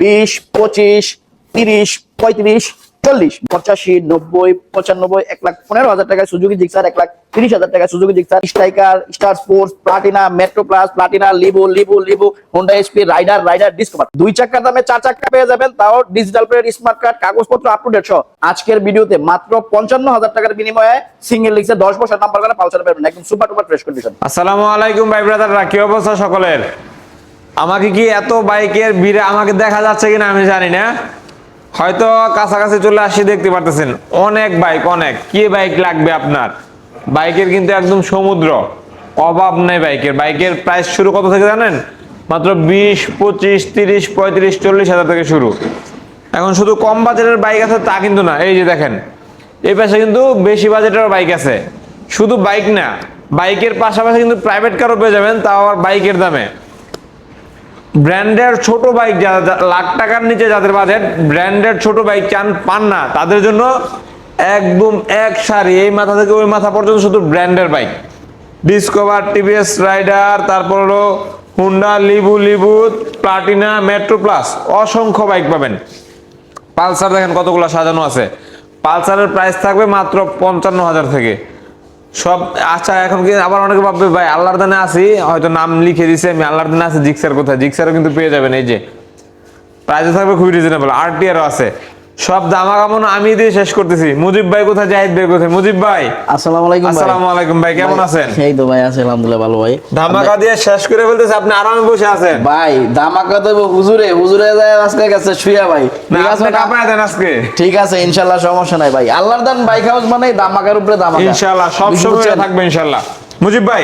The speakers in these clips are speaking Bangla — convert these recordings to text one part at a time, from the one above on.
বিশ, পঁচিশ, তিরিশ, পঁয়ত্রিশ, চল্লিশ, পঁচাশি, নব্বই, পঁচানব্বই, এক লাখ পনেরো হাজার টাকায় সুযোগী জিক্সার এক লাখ তিরিশ হাজার টাকায় সুযোগী Gixxer striker star sports platina metro plus platina লিবু লিবু লিবু Honda SP rider rider discover দুই চাকা দামে চার চাকা পেয়ে যাবেন, তাও ডিজিটাল প্লেট স্মার্ট কার্ড কাগজপত্র আপ টু ডেট সহ। আজকের ভিডিওতে মাত্র পঞ্চান্ন হাজার টাকার বিনিময়ে সিঙ্গেল লিক্সে দশ বছর নাম্বার করে পালসার পাবেন একদম সুপার টুপার ফ্রেশ কন্ডিশন আসসালামু আলাইকুম ভাই ব্রাদাররা কি অবস্থা সকলের? আমাকে কি এত বাইকের ভিড়ে আমাকে দেখা যাচ্ছে কিনা আমি জানি না। হয়তো কাছাকাছি চলে আসি, দেখতে পারতেছেন। অনেক বাইক, অনেক। কি বাইক লাগবে আপনার? বাইকের কিন্তু একদম সমুদ্র। অভাব নেই বাইকের। বাইকের প্রাইস শুরু কত থেকে জানেন? মাত্র বিশ, পঁচিশ, তিরিশ, পঁয়ত্রিশ, চল্লিশ হাজার থেকে শুরু। এখন শুধু কম বাজেটের বাইক আছে তা কিন্তু না। এই যে দেখেন, এই পাশে কিন্তু বেশি বাজেটের বাইক আছে। শুধু বাইক না, বাইকের পাশাপাশি কিন্তু প্রাইভেট কারও পেয়ে যাবেন, তাও আবার বাইকের দামে। ব্র্যান্ডের ছোট বাইক যারা লাখ টাকার নিচে যাদের বাজেট, ব্র্যান্ডের ছোট বাইক চান পান না তাদের জন্য একদম এক সারি, এই মাথা থেকে ওই মাথা পর্যন্ত শুধু ব্র্যান্ডের বাইক। ডিসকভার টিভিএস রাইডার তারপর হলো হুন্ডা লিবু লিবু প্লাটিনা মেট্রো প্লাস অসংখ্য বাইক পাবেন। পালসার দেখেন কতগুলো সাজানো আছে। পালসারের প্রাইস থাকবে মাত্র পঞ্চান্ন হাজার থেকে। সব আচ্ছা এখন কি আবার অনেকে ভাববে, ভাই, আল্লাহর দানে আছি, হয়তো নাম লিখে দিছে, আমি আল্লাহর দানে আছি, জিক্সার কোথায়? জিক্সারও কিন্তু পেয়ে যাবেন, এই যে। প্রাইজে থাকবে খুবই রিজনেবল আর টিআরও আছে। সব দামা কামন আমি দিয়ে শেষ করতেছি। মুজিব ভাই কোথায়? জাহিদ ভাই কোথায়? মুজিব ভাই। আসসালামু আলাইকুম ভাই। আসসালামু আলাইকুম ভাই কেমন আছেন? এই তো ভাই আছি আলহামদুলিল্লাহ ভালো ভাই। ধামাকা দিয়ে শেষ করে ফেলতেছে আপনি আরামে বসে আছেন। ভাই ধামাকা দেবো হুজুরে। হুজুরে যায় আজকে গেছে শুয়া ভাই। ঠিক আছে? কাঁপায় দেন আজকে। ঠিক আছে ইনশাল্লাহ সমস্যা নাই ভাই। আল্লাহর দান বাইক হাউস মানে ধামাকার উপরে ধামাকা। ইনশাআল্লাহ সব সময় থাকবে ইনশাআল্লাহ মুজিব ভাই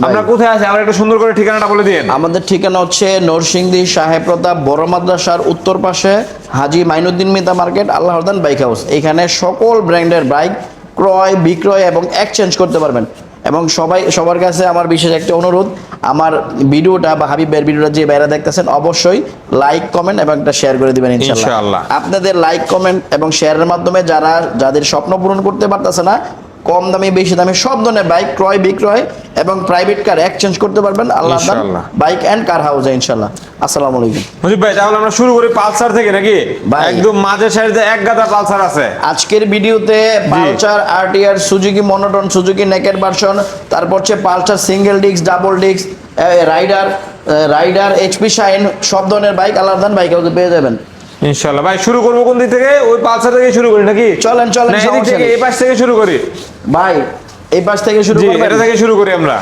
আমরা কোথায় আছি আমরা একটু সুন্দর করে ঠিকানাটা বলে দিন। আমাদের ঠিকানা হচ্ছে নরসিংদী সাহেব প্রতাপ বড় মাদ্রাসার উত্তর পাশে হাজি মাইনুদ্দিন মিতা মার্কেট আল্লাহরদান বাইক হাউস। এখানে সকল ব্র্যান্ডের বাইক ক্রয় বিক্রয় এবং এক্সচেঞ্জ করতে পারবেন। এবং সবাই সবার কাছে আমার বিশেষ একটা অনুরোধ আমার ভিডিওটা বা হাবিবের ভিডিওটা যে বাইরে দেখতেছেন অবশ্যই লাইক কমেন্ট এবং একটা শেয়ার করে দিবেন ইনশাআল্লাহ। ইনশাআল্লাহ। আপনাদের লাইক কমেন্ট এবং শেয়ারের মাধ্যমে যারা যাদের স্বপ্ন পূরণ করতে পারতেছে না কম দামে বেশি দামে সব ধরনের বাইক ক্রয় বিক্রয় এবং প্রাইভেট কার এক্সচেঞ্জ করতে পারবেন। আল্লাহ। বাইক এন্ড কার হাউসে ইনশাল্লাহ আসসালামু আলাইকুম। মুজিব ভাই তাহলে আমরা শুরু করি পালসার থেকে নাকি। একদম মাঝের সারিতে এক গাদা পালসার আছে। আজকের ভিডিওতে Pulsar RTR Suzuki monotone Suzuki নেকের ভার্সন তারপর হচ্ছে Pulsar single disc double disc rider rider HP shine সব ধরনের বাইক আলাদান বাইক হাউসে পেয়ে যাবেন। ইনশাআল্লাহ। ভাই শুরু করব কোন দিক থেকে? ওই পালসার থেকে শুরু করি নাকি? চলেন, চলেন, এই এদিক থেকে। এই পাশ থেকে শুরু করি। ভাই এই পাশ থেকে শুরু করি এটা থেকে শুরু করি আমরা।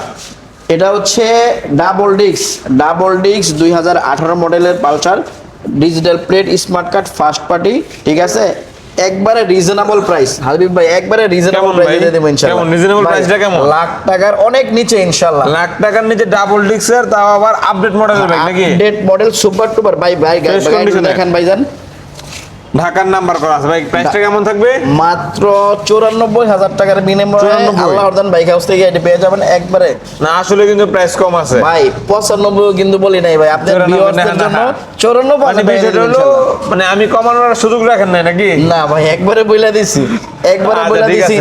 এটা হচ্ছে ডাবল ডিক্স ডাবল ডিক্স দুই হাজার আঠারো মডেলের Pulsar. Digital plate smart card first party ঠিক আছে? একবারে রিজনেবল প্রাইস হাবিব ভাই একবারে রিজনেবল প্রাইস দিয়ে দেব ইনশাআল্লাহ কেমন? রিজনেবল প্রাইসটা কেমন? লাখ টাকার অনেক নিচে ইনশাআল্লাহ লাখ টাকার নিচে ডাবল ডিক্সার তাও আবার আপডেট মডেলের বাইক নাকি? আপডেট মডেল সুপার টুপার ভাই ভাই গাইস গাড়ি। দেখেন ভাইজান। ঢাকার নাম্বার করা আছে। ভাই প্রাইসটা কেমন থাকবে? মাত্র চুরানব্বই হাজার টাকার বিনিময়ে আল্লাহ অর্দান বাইক হাউস থেকে এটি পেয়ে যাবেন একবারে। না আসলে কিন্তু প্রাইস কম আছে। ভাই পঁচানব্বই কিন্তু বলি নাই ভাই। আপনার ভিউয়ার্সদের না, না, জন্য চুরানব্বই মানে মানে আমি কমানোর সুযোগ রাখেন নাই নাকি? না ভাই একবারে বইলা দিছি। একবারে আচ্ছা, বইলা দিছি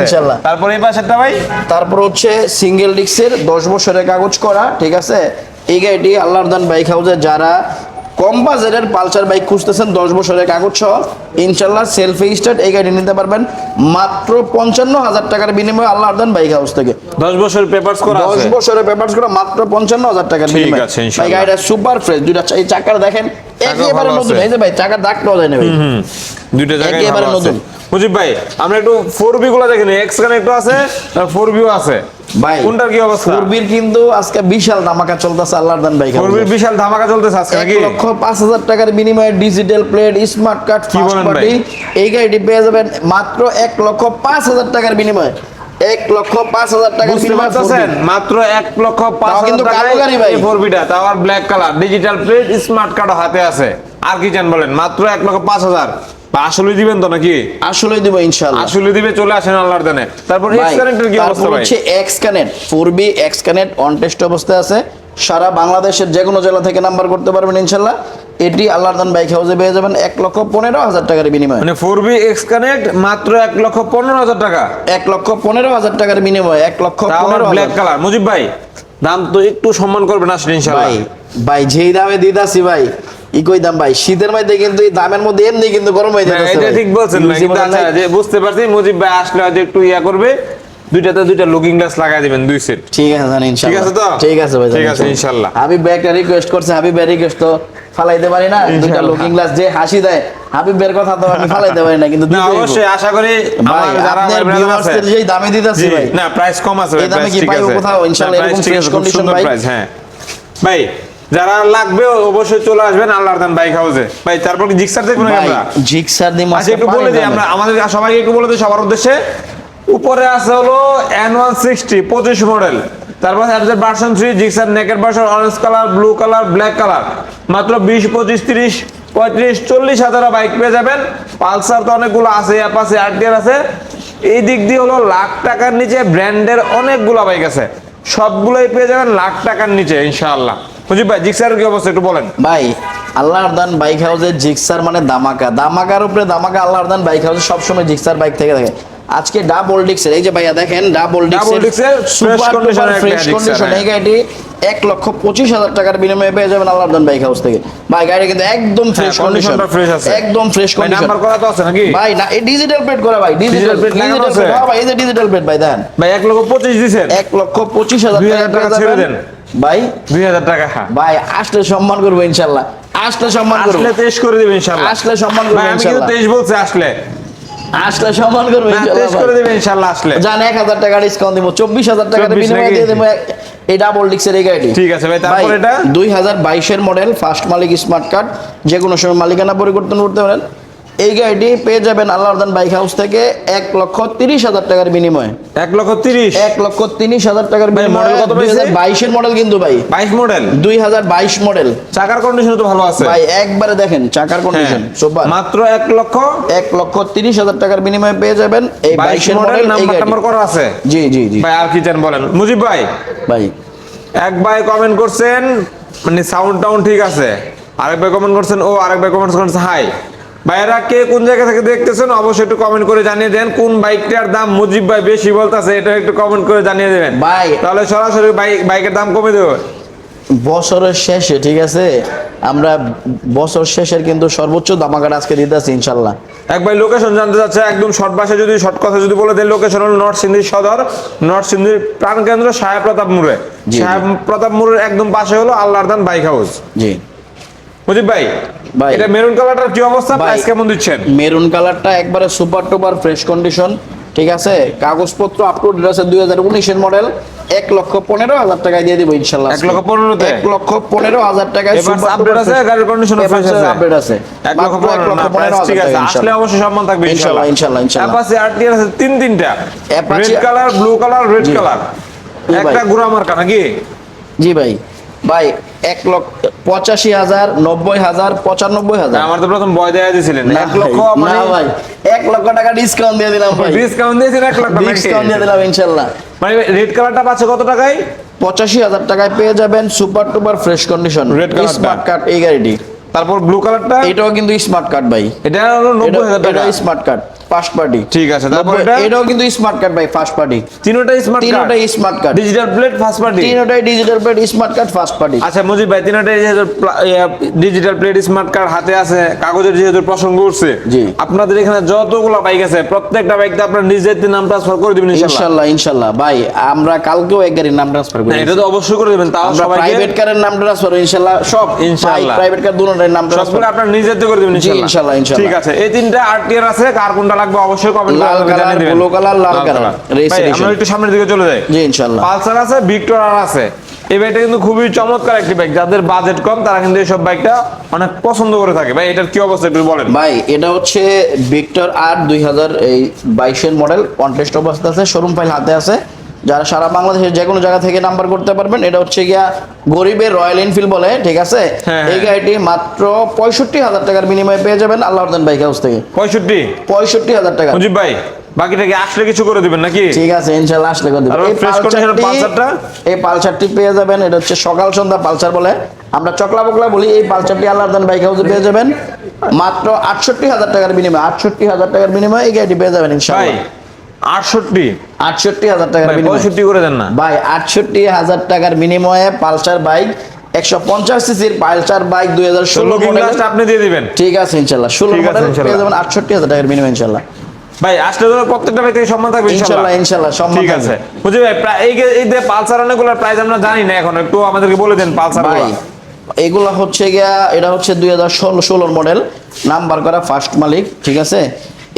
তারপর এই পাশেরটা ভাই? তারপর হচ্ছে সিঙ্গেল ডিস্কের দশ বছরের কাগজ করা ঠিক আছে? এই গাড়িটি আল্লাহর দান বাইক হাউসে যারা কম বাজারের পালসার বাইক খুঁজতেছেন দশ বছরের কাগজ সহ। ইনশাল্লাহ সেলফি স্টার্ট এই গাড়ি নিতে পারবেন মাত্র পঞ্চান্ন হাজার টাকার বিনিময়ে আল্লাহ আর্দান বাইক হাউস থেকে। দশ বছর পেপার্স করা দশ বছরের পেপার্স করা মাত্র পঞ্চান্ন হাজার টাকার বিনিময়ে। গাড়িটা সুপার ফ্রেশ দুইটা এই চাকার দেখেন একেবারে নতুন। এই যে ভাই দাগ পাওয়া যায় না ভাই। হুম দুইটা জায়গায় একেবারে নতুন। মুজিব ভাই আমরা একটু ফোর বি গুলো দেখেন এক্স কানেক্টর আছে আর ফোর বিও আছে। ভাই কোনটার কি অবস্থা? ফোরবির কিন্তু আজকে বিশাল ধামাকা চলতেছে আল্লাহর দান বির বিশাল ধামাকা চলতেছে আজকে নাকি? লক্ষ পাঁচ হাজার টাকার বিনিময়ে ডিজিটাল প্লেট স্মার্ট কার্ড বলেন পার্টি এই গাড়িটি পেয়ে যাবেন মাত্র এক লক্ষ পাঁচ হাজার টাকার বিনিময়ে। এক লক্ষ পাঁচ হাজার টাকার বুঝতে পারতেছেন? মাত্র এক লক্ষ পাঁচ হাজার তাও আর black colour digital plate smart card হাতে আছে। আর কি চান বলেন? মাত্র এক লক্ষ পাঁচ হাজার। আসলে দিবেন তো নাকি? আসলে দিব ইনশাআল্লাহ। আসলে দিবে চলে আসেন আল্লাহর দেনে। তারপর এক্স কানেক্টের কি অবস্থা ভাই? হচ্ছে X connect four B X connect on test অবস্থায় আছে। সারা বাংলাদেশের যে কোনো জেলা থেকে নাম্বার করতে পারবেন ইনশাল্লাহ এটি আল্লাহর দান বাইক হাউসে পেয়ে যাবেন এক লক্ষ পনেরো হাজার টাকার বিনিময়ে। মানে ফোর বি এক্স কানেক্ট মাত্র এক লক্ষ পনেরো হাজার টাকা। এক লক্ষ পনেরো হাজার টাকার বিনিময়ে এক লক্ষ পনেরো ব্ল্যাক কালার মুজিব ভাই দাম তো একটু সম্মান করবেন আসলে ইনশাআল্লাহ। ভাই ভাই যেই দামে দিদাসি ভাই ই কই দাম ভাই। শীতের মধ্যে কিন্তু এই দামের মধ্যে এমনি কিন্তু গরম হয়ে যাচ্ছে এটা ঠিক বলছেন কিন্তু আচ্ছা যে বুঝতে পারছি মুজিব ভাই আসলে হয়তো একটু ইয়া করবে দুইটাতে দুইটা লুকিং গ্লাস লাগাই দিবেন দুই সেট ঠিক আছে জানি ইনশাআল্লাহ ঠিক আছে তো? ঠিক আছে ভাই ঠিক আছে, ইনশাআল্লাহ। হাবিব ভাই একটা রিকোয়েস্ট করছে হাবিব ভাই রিকোয়েস্ট তো ফালাইতে পারি না? দুইটা লুকিং গ্লাস যে হাসি দেয় হাবিব ভাইয়ের কথা তো আমি ফালাইতে পারি না কিন্তু না অবশ্যই আশা করি আমার যারা আছে যেই দামে দিতেছি ভাই না প্রাইস কম আছে ভাই দামে কি পাইবো কোথাও? ইনশাআল্লাহ এরকম condition সুন্দর ভাই। হ্যাঁ। ভাই যারা লাগবে অবশ্যই চলে আসবেন আল্লাহর দান বাইক হাউসে ভাই তারপর জিক্সার দেখবেন আমরা? জিক্সার দিম আচ্ছা একটু বলে দিই আমরা আমাদের সবাইকে একটু বলে দিই সবার উদ্দেশ্যে। উপরে আছে হলো এন ওয়ান সিক্সটি পঁচিশ মডেল। তারপর অ্যাপজের ভার্সন থ্রি জিক্সার নেকের version orange colour blue colour black colour মাত্র বিশ, পঁচিশ, তিরিশ, পঁয়ত্রিশ, চল্লিশ হাজার বাইক পেয়ে যাবেন। পালসার তো অনেকগুলো আছে অ্যাপাসি আরটিআর আছে। এই দিক দিয়ে হলো লাখ টাকার নিচে ব্র্যান্ডের অনেকগুলো বাইক আছে। সবগুলোই পেয়ে যাবেন লাখ টাকার নিচে, ইনশাআল্লাহ। মুজিব ভাই জিক্সার কি অবস্থা একটু বলেন। ভাই, আল্লাহর দান বাইক হাউসের জিক্সার মানে দামাকা। দামাকার উপরে দামাকা আল্লাহর দান বাইক হাউসে সবসময় জিক্সার বাইক থেকে থাকে। আজকে ডাবল ডিক্সের এই যে ভাইয়া দেখেন ডাবল এর একটা ফ্রেশ কন্ডিশন হ্যাঁ। এই গাড়িটি এক লক্ষ পঁচিশ হাজার টাকার বিনিময়ে পেয়ে যাবেন আল্লাহর দান বাইক হাউস থেকে। ভাই গাড়ি কিন্তু একদম ফ্রেশ কন্ডিশন হ্যাঁ, আছে। একদম ফ্রেশ কন্ডিশন নাম্বার করা তো আছে নাকি? ভাই না এই ডিজিটাল প্লেট করা ভাই ডিজিটাল plate লাগানো আছে? ভাই এই যে ডিজিটাল প্লেট ভাই দেন। ভাই এক লক্ষ পঁচিশ দিছেন। এক লক্ষ পঁচিশ হাজার টাকা ছেড়ে দেন। ভাই দুই হাজার টাকা হ্যাঁ। ভাই আসলে সম্মান করব ইনশাল্লাহ। আসলে সম্মান করব। আসলে তেইশ করে দিবেন ইনশাল্লাহ। আসলে সম্মান করব আমি কিন্তু। তেইশ বলছি আসলে। আসলে সম্মান করবে না, করে ভাই। দিবেন ইনশাল্লাহ আসলে জান এক হাজার টাকা ডিসকাউন্ট দিব চব্বিশ হাজার টাকার 24 বিনিময়ে দিয়ে দেব এই ডাবল ডিক্সের এই গাড়িটি ঠিক আছে ভাই, তারপর এটা? দুই হাজার বাইশের মডেল ফার্স্ট মালিক স্মার্ট কার্ড যে কোনো সময় মালিকানা পরিবর্তন করতে পারেন এই গাড়িটি পেয়ে যাবেন আল্লাহদান বাইক হাউস থেকে এক লক্ষ তিরিশ হাজার টাকার বিনিময়ে। এক লক্ষ তিরিশ? এক লক্ষ তিরিশ হাজার টাকার model কত বাইশের মডেল কিন্তু ভাই। বাইশ মডেল দুই হাজার বাইশ মডেল চাকার কন্ডিশন তো ভালো আছে। ভাই একবারে দেখেন চাকার হ্যাঁ, কন্ডিশন সুপার মাত্র এক লক্ষ? এক লক্ষ তিরিশ হাজার টাকার বিনিময়ে পেয়ে যাবেন এই বাইশ বাইশের মডেল মডেল নাম্বার করা আছে? জি জি জি। ভাই আর কি চান বলেন। মুজিব ভাই। ভাই। এক ভাই কমেন্ট করছেন মানে সাউন্ড টাউন ঠিক আছে। আরেক ভাই কমেন্ট করছেন ও আরেক ভাই কমেন্ট করছেন হাই ভাইরা কে কোন জায়গা থেকে দেখতেছেন অবশ্যই একটু কমেন্ট করে জানিয়ে দেন। কোন বাইকটার দাম মুজিব ভাই বেশি বলতেছে এটা একটু কমেন্ট করে জানিয়ে দেবেন। ভাই। তাহলে সরাসরি বাইক বাইকের দাম কমে দেবো। বছরের শেষে ঠিক আছে? আমরা বছর শেষের কিন্তু সর্বোচ্চ দামাকাটা আজকে দিতেছি ইনশাল্লাহ। এক ভাই লোকেশন জানতে চাচ্ছে একদম শর্ট ভাষায় যদি শর্ট কথা যদি বলে দেন লোকেশন হল নর্থ সিন্ধির সদর। নর্থ সিন্ধির প্রাণকেন্দ্র সাহেব প্রতাপ জি। সাহেব প্রতাপ মোড়ের একদম পাশে হলো আল্লাহর দান বাইক হাউস জি। মুজিব ভাই ভাই। এটা মেরুন কালারটার কি অবস্থা। প্রাইস কেমন দিচ্ছেন? মেরুন কালারটা একবারে সুপার টুপার ফ্রেশ কন্ডিশন ঠিক আছে? কাগজপত্র আপলোড আছে দুই হাজার উনিশের মডেল এক লক্ষ পনেরো হাজার টাকায় দিয়ে দিব ইনশাল্লাহ এক লক্ষ পনেরোতে? এক লক্ষ পনেরো হাজার টাকায় আপডেট আছে? গাড়ির কন্ডিশন আপডেট আছে? এক লক্ষ পনেরো পনেরো ঠিক আছে। আসলে। অবশ্যই সম্মান থাকবে ইনশাল্লাহ, ইনশাল্লাহ, ইনশাল্লাহ। অ্যাপাচি আরটিআর আছে তিন তিনটা। Red colour blue colour red colour একটা গুড়া মার্কা নাকি? জি ভাই। ভাই এক লক্ষ পঁচাশি হাজার নব্বই হাজার পঁচানব্বই হাজার। আমার তো প্রথম বয় দেয়া দিয়েছিলেন। এক লক্ষ মানে না ভাই এক লক্ষ টাকা ডিসকাউন্ট দিয়ে দিলাম ভাই। ডিসকাউন্ট দিয়েছেন এক লক্ষ ডিসকাউন্ট দিয়ে দিলাম ইনশাল্লাহ। মানে রেড কালারটা পাচ্ছে কত টাকায়? পঁচাশি হাজার টাকায় পেয়ে যাবেন super duper fresh condition colour টা। স্মার্ট কার্ড এই গাড়িটি। তারপর ব্লু কালারটা এটাও কিন্তু স্মার্ট কার্ড ভাই। এটা হলো নব্বই হাজার টাকা। এটা স্মার্ট কার্ড ফার্স্ট পার্টি ঠিক আছে তারপর এটা এটাও কিন্তু স্মার্ট কার্ড ভাই ফার্স্ট পার্টি তিনোটাই স্মার্ট তিনটাই smart card digital plate first party তিনটাই digital plate smart card first party আচ্ছা মুজিব ভাই যেহেতু ডিজিটাল প্লেট স্মার্ট কার্ড হাতে আছে কাগজের যেহেতু প্রসঙ্গ উঠছে জি। আপনাদের এখানে যতগুলো বাইক আছে প্রত্যেকটা বাইকতে আপনার নিজের নাম ট্রান্সফার করে দিবেন ইনশাআল্লাহ ইনশাল্লাহ ইনশাল্লাহ। ভাই আমরা কালকেও এক গাড়ির নাম ট্রান্সফার করি এটা তো অবশ্যই করে দিবেন তাও আমরা প্রাইভেট কারের নাম ট্রান্সফার ইনশাল্লাহ সব ইনশাল্লাহ। প্রাইভেট কার দুটোর নাম ট্রান্সফার আপনার নিজের করে দিবেন জি, ইনশাল্লাহ, ইনশাল্লাহ। ঠিক আছে এই তিনটা আরটিআর আছে কার কোনটা লাগবে অবশ্যই কমেন্ট লাল কালার, ব্লু কালার, লাল কালার। আমরা একটু সামনের দিকে চলে যাই। জি ইনশাআল্লাহ পালসার আছে ভিক্টর আর আছে। এই বাইকটা কিন্তু খুবই চমৎকার একটি বাইক। যাদের বাজেট কম তারা কিন্তু এইসব বাইকটা অনেক পছন্দ করে থাকে। ভাই এটার কি অবস্থা একটু বলেন। ভাই এটা হচ্ছে ভিক্টর আর দুই হাজার এই বাইশের মডেল কন্টেস্ট অবস্থা আছে শোরুম ফাইল হাতে আছে। যারা সারা বাংলাদেশের যে কোনো জায়গা থেকে নাম্বার করতে পারবেন এটা হচ্ছে গিয়া গরিবের রয়্যাল এনফিল্ড বলে ঠিক আছে? হ্যাঁ, এই হ্যাঁ। গাড়িটি মাত্র পঁয়ষট্টি হাজার টাকার বিনিময়ে পেয়ে যাবেন আল্লাহরদান বাইক হাউস থেকে। পঁয়ষট্টি? পঁয়ষট্টি হাজার টাকা। মুজিব ভাই বাকিটা কি আসলে কিছু করে দিবেন নাকি? ঠিক আছে ইনশাল্লাহ আসলে করে দেব। আর এই পালসারটি পালসারটা? এই পালসারটি পেয়ে যাবেন এটা হচ্ছে সকাল সন্ধ্যা পালসার বলে। আমরা চকলা বকলা বলি এই পালসারটি আল্লাহদান বাইক হাউসে পেয়ে যাবেন। মাত্র আটষট্টি হাজার টাকার বিনিময়ে আটষট্টি হাজার টাকার বিনিময়ে এই গাড়িটি পেয়ে যাবেন ভাই ইনশাল্লাহ আটষট্টি? আটষট্টি হাজার টাকার পঁয়ষট্টি করে দেন না। ভাই আটষট্টি হাজার টাকার বিনিময়ে পালসার বাইক একশো পঞ্চাশ সিসির পালসার বাইক দুই হাজার ষোলো আপনি দিয়ে দিবেন। ঠিক আছে ইনশাল্লাহ। ষোলো মডেল পেয়ে যাবেন আটষট্টি হাজার টাকার বিনিময় ইনশাল্লাহ। ভাই আসলে তো প্রত্যেকটা ব্যক্তি সম্মান থাকবে ইনশাল্লাহ। ইনশাল্লাহ সম্মান ঠিক আছে। বুঝি ভাই এই এই যে পালসার অনেকগুলোর প্রাইস আমরা জানি না এখন একটু আমাদেরকে বলে দেন পালসার ভাই এগুলা হচ্ছে গিয়া এটা হচ্ছে দুই হাজার ষোলো ষোলোর মডেল নাম্বার করা ফার্স্ট মালিক ঠিক আছে?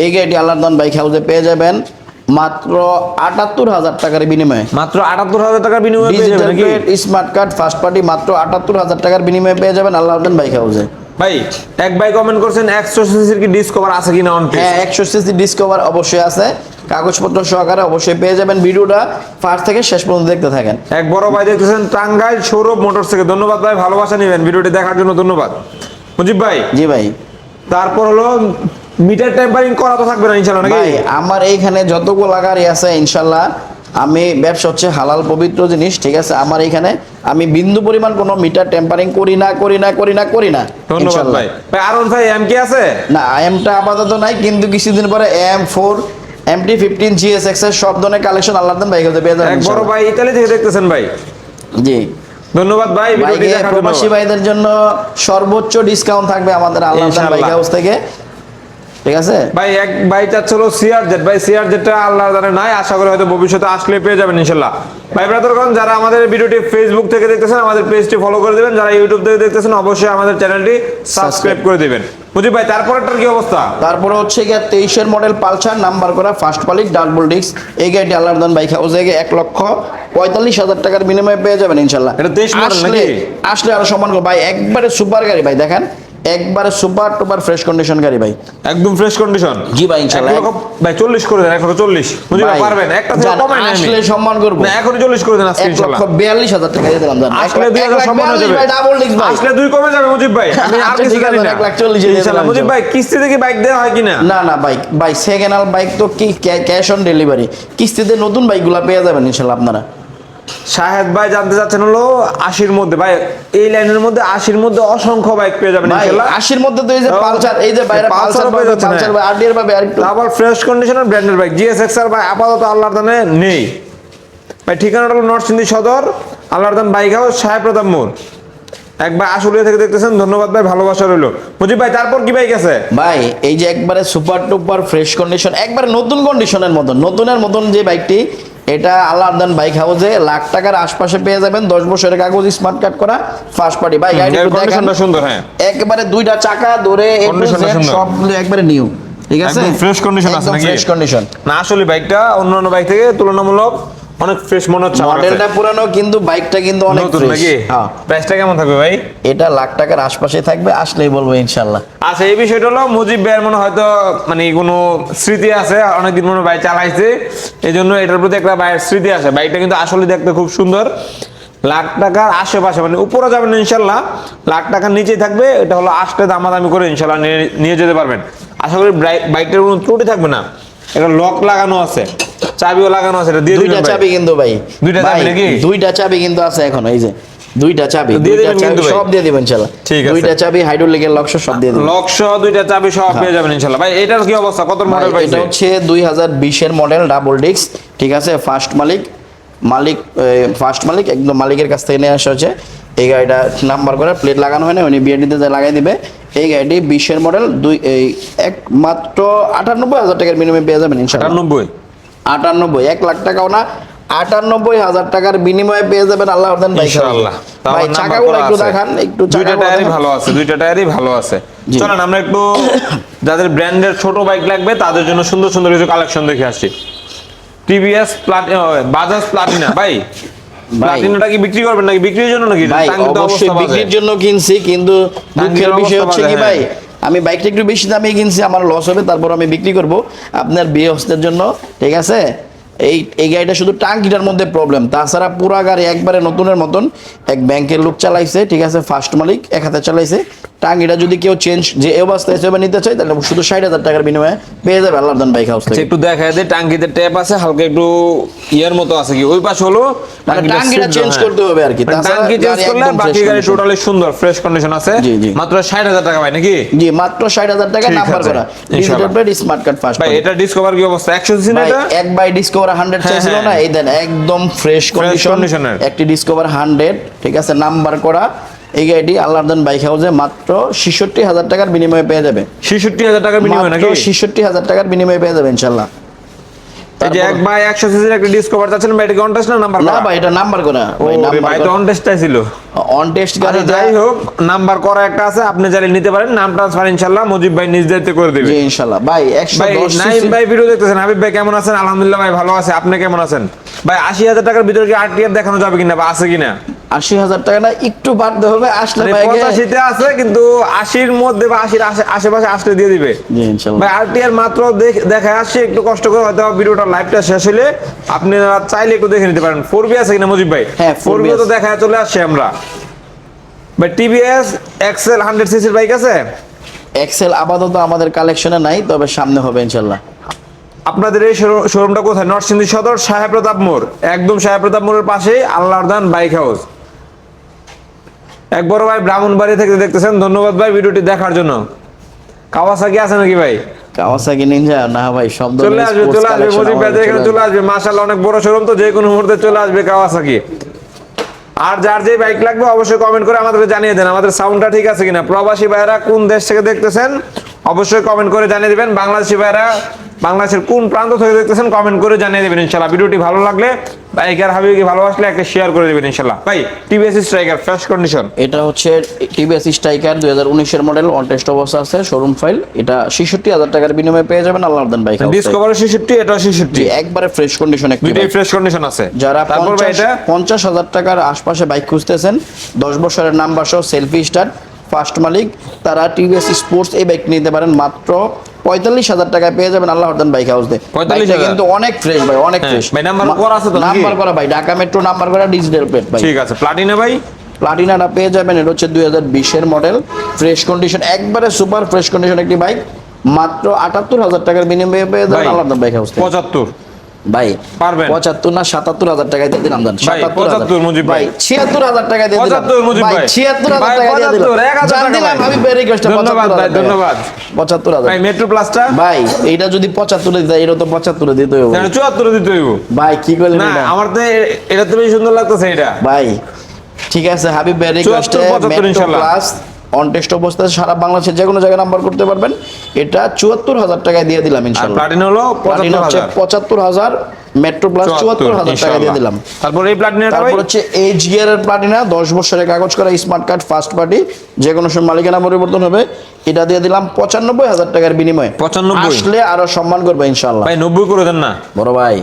এই গাড়িটি আল্লাহদান বাইক হাউসে পেয়ে যাবেন। মাত্র আটাত্তর হাজার টাকার বিনিময়ে। মাত্র আটাত্তর হাজার টাকার বিনিময়ে digital plate smart card first party মাত্র আটাত্তর হাজার টাকার বিনিময়ে পেয়ে যাবেন আল্লাহদান বাইক হাউসে। ভাই এক ভাই কমেন্ট করছেন একশো সিসির কি ডিসকভার আছে কিনা অন হ্যাঁ একশো সিসি ডিসকভার অবশ্যই আছে। কাগজপত্র সহকারে অবশ্যই পেয়ে যাবেন ভিডিওটা ফার্স্ট থেকে শেষ পর্যন্ত দেখতে থাকেন। এক বড় ভাই দেখতেছেন টাঙ্গাইল সৌরভ মোটরস থেকে। ধন্যবাদ ভাই ভালোবাসা নেবেন। ভিডিওটি দেখার জন্য ধন্যবাদ। মুজিব ভাই জি ভাই। তারপর হলো মিটার টেম্পারিং করা তো থাকবে না ইনশাল্লাহ নাকি? ভাই আমার এইখানে যতগুলো গাড়ি আছে ইনশাল্লাহ আমি ব্যবসা হচ্ছে হালাল পবিত্র জিনিস ঠিক আছে? আমার এইখানে আমি বিন্দু পরিমাণ কোনো মিটার টেম্পারিং করি না করি না করি না করি না ধন্যবাদ ভাই। ভাই আরন ভাই এম কি আছে? না এমটা আপাতত নাই কিন্তু কিছুদিন পরে M four MT fifteen GSX এর সব ধরনের কালেকশন আল্লাহ বাইক হতে পেয়ে যাবেন এক বড় ভাই ইতালি থেকে দেখতেছেন ভাই। জি। ধন্যবাদ ভাই প্রবাসী ভাইদের জন্য সর্বোচ্চ ডিসকাউন্ট থাকবে আমাদের আল্লাহ। বাইক হাউস থেকে। ঠিক আছে? ভাই এক ভাই চাচ্ছিল সিআর জেড ভাই সিআর জেডটা আল্লাহ জানে নাই আশা করি হয়তো ভবিষ্যতে আসলে পেয়ে যাবেন ইনশাল্লাহ। ভাই ব্রাদারগণ যারা আমাদের ভিডিওটি ফেসবুক থেকে দেখতেছেন আমাদের পেজটি ফলো করে দিবেন। যারা ইউটিউব থেকে দেখতেছেন অবশ্যই আমাদের চ্যানেলটি সাবস্ক্রাইব করে দিবেন। মুজিব ভাই তারপরেরটার কি অবস্থা? তারপরে হচ্ছে গিয়ে তেইশের মডেল পালসার নাম্বার করা ফার্স্ট পালিক ডাবল ডিস্ক। এই গাড়িটি আল্লাহদান বাইক হাউস থেকে এক লক্ষ পঁয়তাল্লিশ হাজার টাকার বিনিময়ে পেয়ে যাবেন ইনশাল্লাহ। এটা 23 model আসলে নাকি? আসলে আরও সমান করব ভাই একবারে সুপার গাড়ি ভাই দেখেন। একবারে সুপার টুপার ফ্রেশ কন্ডিশন গাড়ি ভাই। একদম ফ্রেশ কন্ডিশন জি ভাই, ইনশাল্লাহ। ভাই চল্লিশ করে দেন এক লক্ষ চল্লিশ। মুজিব ভাই ভাই, পারবেন? একটা থেকে কমাই নাই। আসলে সম্মান করব। না এখনই চল্লিশ করে দেন আজকে বিয়াল্লিশ হাজার টাকা দিয়ে দিলাম জান। আসলে লাখ- দুই এক হাজার লাখ সম্মান হয়ে যাবে। ভাই ডাবল ডিস্ক ভাই। আসলে দুই কমে যাবে মুজিব ভাই। আমি আর আচ্ছা, কিছু জানি না। এক লাখ চল্লিশ দিয়ে দিলাম, মুজিব ভাই কিস্তি থেকে বাইক দেওয়া হয় কিনা? না না বাইক ভাই সেকেন্ড হ্যান্ড বাইক তো কি ক্যাশ অন ডেলিভারি কিস্তিতে নতুন বাইকগুলো পেয়ে যাবেন ইনশাল্লাহ আপনারা। শাহেদ ভাই জানতে চাচ্ছেন হলো আশির মধ্যে ভাই এই লাইনের মধ্যে আশির মধ্যে অসংখ্য বাইক পেয়ে যাবেন ভাই ইনশাল্লাহ। আশির মধ্যে তো এই যে পালসার এই যে বাইরে পালসার পেয়ে যাচ্ছে, পালসার হ্যাঁ। ভাই আরডিআর পাবে আর একটু আবার ফ্রেশ কন্ডিশনের ব্র্যান্ডের বাইক জিএসএক্স আর ভাই আপাতত আল্লাহর দানে নেই। ভাই ঠিকানাটা হলো নর্থ সিন্ধি সদর আল্লাহর দান বাইক হাউস সাহেব প্রতাপ মোড়। একবার আশুলিয়া থেকে দেখতেছেন ধন্যবাদ ভাই ভালোবাসা রইল। মুজিব ভাই তারপর কি বাইক আছে? ভাই এই যে একবারে সুপার টুপার ফ্রেশ কন্ডিশন একবারে নতুন কন্ডিশনের মতন নতুনের মতন যে বাইকটি এটা আল্লাহ দান বাইক হাউসে লাখ টাকার আশপাশে পেয়ে যাবেন দশ বছরের কাগজ স্মার্ট কার্ড করা ফার্স্ট পার্টি বাইক সুন্দর হ্যাঁ। একবারে দুইটা চাকা ধরে সব একবারে নিউ ঠিক আছে? ফ্রেশ কন্ডিশন আছে নাকি? ফ্রেশ কন্ডিশন না আসলে বাইকটা অন্যান্য বাইক থেকে তুলনামূলক অনেক ফ্রেশ মনে হচ্ছে মডেলটা পুরানো কিন্তু বাইকটা কিন্তু অনেক নতুন ফ্রেশ নাকি? হ্যাঁ। প্রাইসটা কেমন থাকবে ভাই? এটা লাখ টাকার আশপাশে থাকবে আসলেই বলব ইনশাল্লাহ। আচ্ছা এই বিষয়টা হলো মুজিব ভাইয়ের মনে হয়তো মানে কোনো স্মৃতি আছে অনেকদিন মনে বাইক চালাইছে। এই জন্য এটার প্রতি একটা বাইরের স্মৃতি আছে। বাইকটা কিন্তু আসলে দেখতে খুব সুন্দর। লাখ টাকার আশেপাশে মানে উপরে যাবেন না ইনশাল্লাহ। লাখ টাকার নিচেই থাকবে। এটা হলো আসলে দামাদামি করে ইনশাল্লাহ নিয়ে নিয়ে যেতে পারবেন। আশা করি বাইকটার কোনো ত্রুটি থাকবে না। এটা লক লাগানো আছে। চাবিও লাগানো আছে এটা দিয়ে দুইটা দিবেন ভাই। চাবি কিন্তু ভাই। দুইটা চাবি নাকি? দুইটা চাবি কিন্তু আছে এখন এই যে। দুইটা চাবি দুইটা চাবি সব দিয়ে দিবেন ইনশাল্লাহ। ঠিক আছে। দুইটা চাবি হাইড্রোলিকের লক্ষ্য সব দিয়ে দিবেন। লক সহ দুইটা চাবি সহ পেয়ে যাবেন ইনশাল্লাহ। ভাই এটার কি অবস্থা? কত মডেল পাইছে? এটা হচ্ছে দুই হাজার বিশের মডেল ডাবল ডিস্ক ঠিক আছে? ফার্স্ট মালিক মালিক ফার্স্ট মালিক একদম মালিকের কাছ থেকে নিয়ে আসা হচ্ছে এই গাড়িটা নাম্বার করে প্লেট লাগানো হয় না উনি বিআরটিতে যা লাগাই দিবে। এই গাড়িটি বিশের মডেল দুই এই একমাত্র আটানব্বই হাজার টাকার মিনিমাম পেয়ে যাবেন ইনশাল্লাহ। আটানব্বই? আটানব্বই এক লাখ টাকাও না আটানব্বই হাজার টাকার বিনিময়ে পেয়ে যাবেন আল্লাহ দেন ভাই ইনশাআল্লাহ। ভাই চাকাগুলো একটু দেখান একটু দুইটা টায়ারই ভালো আছে দুইটা টায়ারই ভালো আছে। চলেন আমরা একটু যাদের ব্র্যান্ডের ছোট বাইক লাগবে তাদের জন্য সুন্দর সুন্দর কিছু কালেকশন দেখে আসছি। টিভিএস প্লাটিনা বাজাজ প্লাটিনা ভাই। প্লাটিনাটা কি বিক্রি করবেন নাকি? বিক্রির জন্য নাকি? ভাই অবশ্যই বিক্রির জন্য কিনছি কিন্তু দুঃখের বিষয় হচ্ছে কি ভাই হ্যাঁ। আমি বাইকটা একটু বেশি দামে কিনছি, আমার লস হবে, তারপর আমি বিক্রি করব আপনার বিয়ে হস্তের জন্য, ঠিক আছে? এই এই গাড়িটা শুধু টাঙ্কিটার মধ্যে প্রবলেম তাছাড়া পুরা গাড়ি একবারে নতুনের মতন। এক ব্যাংকের লোক চালাইছে ঠিক আছে ফার্স্ট মালিক এক হাতে চালাইছে। টাঙ্কিটা যদি কেউ চেঞ্জ যে অবস্থায় হিসেবে নিতে চাই তাহলে শুধু ষাট হাজার টাকার বিনিময়ে পেয়ে যাবে আল্লাহ বাইক হাউস আচ্ছা, একটু দেখা যায় টাঙ্কিতে ট্যাপ আছে হালকা একটু ইয়ের মতো আছে কি? ওই পাশে হলো মানে change হ্যাঁ। করতে হবে আর কি। মানে টাঙ্কি চেঞ্জ করলে বাকি গাড়ি টোটালি সুন্দর ফ্রেশ কন্ডিশন আছে। মাত্র ষাট হাজার টাকা ভাই নাকি? জি মাত্র ষাট হাজার টাকা নাম্বার করা। Digital plate smart card first ভাই এটা ডিসকভার কি অবস্থা? একশো সিসি না এটা? এক বাই ডিসকভার হান্ড্রেড হ্যাঁ, চাইছিল হ্যাঁ। না এই দেন একদম ফ্রেশ কন্ডিশন একটি ডিসকভার হান্ড্রেড ঠিক আছে নাম্বার করা। এই গাড়িটি আল্লাহ বাইক হাউসে মাত্র ছেষট্টি হাজার টাকার বিনিময়ে পেয়ে যাবে। ছেষট্টি হাজার টাকার বিনিময় নাকি? ছেষট্টি হাজার টাকার বিনিময়ে পেয়ে যাবে ইনশাল্লাহ। এই যে এক বাই একশো সিসির একটা ডিসকভার চাচ্ছেন ভাই এটা কি না নাম্বার না ভাই এটা নাম্বার করা। ভাই ভাই তো অনটেস্টটাই ছিল অন টেস্ট গাড়ি যাই হোক নাম্বার করা একটা আছে আপনি চাইলে নিতে পারেন নাম ট্রান্সফার মুজিব ভাই নিজ দায়িত্বে করে দেবে। জি ভাই নাইম ভাই ভিডিও দেখতেছেন হাবিব ভাই কেমন আছেন? আলহামদুলিল্লাহ ভাই ভালো আছে। আপনি কেমন আছেন? ভাই আশি হাজার টাকার ভিতরে কি আরটিআর দেখানো যাবে কিনা বা আছে কিনা? আশি হাজার টাকা না একটু বাড়তে হবে আসলে পঁচাশিতে আছে কিন্তু আশির মধ্যে বা আশির আশেপাশে আসলে দিয়ে দিবে। ভাই আরটিআর মাত্র দেখ- দেখা আসছে একটু কষ্ট করে হয়তো ভিডিওটা লাইভটা শেষ হলে আপনি চাইলে একটু দেখে নিতে পারেন। ফোর বি আছে কিনা মুজিব ভাই? হ্যাঁ, ফোর বি তো দেখা চলে আসছে আমরা। ভাই টিভিএস এক্সেল হান্ড্রেড সিসির বাইক আছে? এক্সেল আপাতত আমাদের কালেকশনে নাই তবে সামনে হবে ইনশাল্লাহ। আপনাদের এই শোরুমটা কোথায়? নরসিংদী সদর সাহেব প্রতাপ মোড়। একদম সাহেব প্রতাপ মোড়ের পাশেই আল্লাহর দান বাইক হাউস এক বড় ভাই ব্রাহ্মণবাড়ি থেকে দেখতেছেন। ধন্যবাদ ভাই ভিডিওটি দেখার জন্য। কাওয়াসাকি আছে নাকি ভাই? কাওয়াসাকি নিনজা না ভাই সব চলে আসবে চলে আসবে মজিব ভাই এখানে চলে চলে আসবে। মাশাআল্লাহ অনেক বড় শোরুম তো যে কোনো মুহূর্তে চলে আসবে কাওয়াসাকি। আর যার যে বাইক লাগবে অবশ্যই কমেন্ট করে আমাদের জানিয়ে দেন। আমাদের সাউন্ডটা ঠিক আছে কিনা? প্রবাসী ভাইরা কোন দেশ থেকে দেখতেছেন? অবশ্যই কমেন্ট করে জানিয়ে দিবেন। বাংলাদেশি ভাইরা বাংলাদেশের কোন প্রান্ত থেকে দেখতেছেন কমেন্ট করে জানিয়ে দেবেন ইনশাল্লাহ। ভিডিওটি ভালো লাগলে বাইকার হাবিবকে ভালোবাসলে একটা শেয়ার করে দেবেন ইনশাল্লাহ। ভাই টিভিএস স্ট্রাইকার ফ্রেশ কন্ডিশন এটা হচ্ছে টিভিএস স্ট্রাইকার দুই হাজার উনিশের মডেল অন টেস্ট অবস্থা আছে শোরুম ফাইল এটা ছেষট্টি হাজার টাকার বিনিময়ে পেয়ে যাবেন আল্লাহ দেন বাইক ডিসকভার ছেষট্টি এটা ছেষট্টি। একবারে ফ্রেশ কন্ডিশন একটি ফ্রেশ কন্ডিশন আছে। যারা তারপর এটা? পঞ্চাশ হাজার টাকার আশপাশে বাইক খুঁজতেছেন দশ বছরের নাম্বার সহ সেলফি স্টার্ট ফার্স্ট মালিক তারা টিভিএস স্পোর্টস এই বাইক নিতে পারেন মাত্র পঁয়তাল্লিশ হাজার টাকায় পেয়ে যাবেন আল্লাহ হরদান বাইক হাউস। দিয়ে 45,000 বাইকটা কিন্তু অনেক ফ্রেশ ভাই অনেক হ্যাঁ, ফ্রেশ নাম্বার করা আছে তো নাম্বার করা ভাই ঢাকা মেট্রো নাম্বার করা ডিজিটাল প্লেট ভাই। ঠিক আছে প্লাটিনা ভাই? প্লাটিনাটা পেয়ে যাবেন এটা হচ্ছে দুই হাজার বিশের মডেল ফ্রেশ কন্ডিশন একবারে সুপার ফ্রেশ কন্ডিশন একটি বাইক। মাত্র আটাত্তর হাজার টাকার বিনিময়ে পেয়ে যাবেন আল্লাহ বাইক হাউস। পঁচাত্তর। ভাই পারবেন। পঁচাত্তর না সাতাত্তর হাজার টাকায় দিয়ে দিলাম ভাই, 75 মুজিব ভাই। টাকায় দিয়ে দিলাম। 75 মুজিব ভাই। ভাই, দিয়ে দিলাম। 75, 1000 টাকা দিলাম আমি ভাই রিকোয়েস্ট ধন্যবাদ ভাই, ধন্যবাদ। ভাই মেট্রো প্লাসটা ভাই এইটা যদি পঁচাত্তরে দিতে এটা তো পঁচাত্তরে দিতে হবে চুয়াত্তর দিতে হইব। ভাই কি করলেন না আমার তো এটা তো বেশি সুন্দর লাগতেছে এটা। ভাই ঠিক আছে হাবিব রিকোয়েস্টে 74, মেট্রো প্লাস অন টেস্ট অবস্থায় সারা বাংলাদেশের যে কোনো জায়গায় নাম্বার করতে পারবেন। এটা চুয়াত্তর হাজার টাকায় দিয়ে দিলাম ইনশাল্লাহ প্লাটিনা হলো প্লাটিনা পঁচাত্তর হচ্ছে হাজার। মেট্রো প্লাস চুয়াত্তর হাজার টাকা দিয়ে দিলাম। তারপর এই প্লাটিনাটা ভাই তারপর হচ্ছে এইচ গিয়ার এর প্লাটিনা দশ বছরের কাগজ করা স্মার্ট কার্ড ফার্স্ট পার্টি যে কোনো সময় মালিকানা পরিবর্তন হবে। এটা দিয়ে দিলাম পঁচানব্বই হাজার টাকার বিনিময়ে। 95 আসলে আরও সম্মান করবে ইনশাল্লাহ ভাই নব্বই করে দেন না। বড় ভাই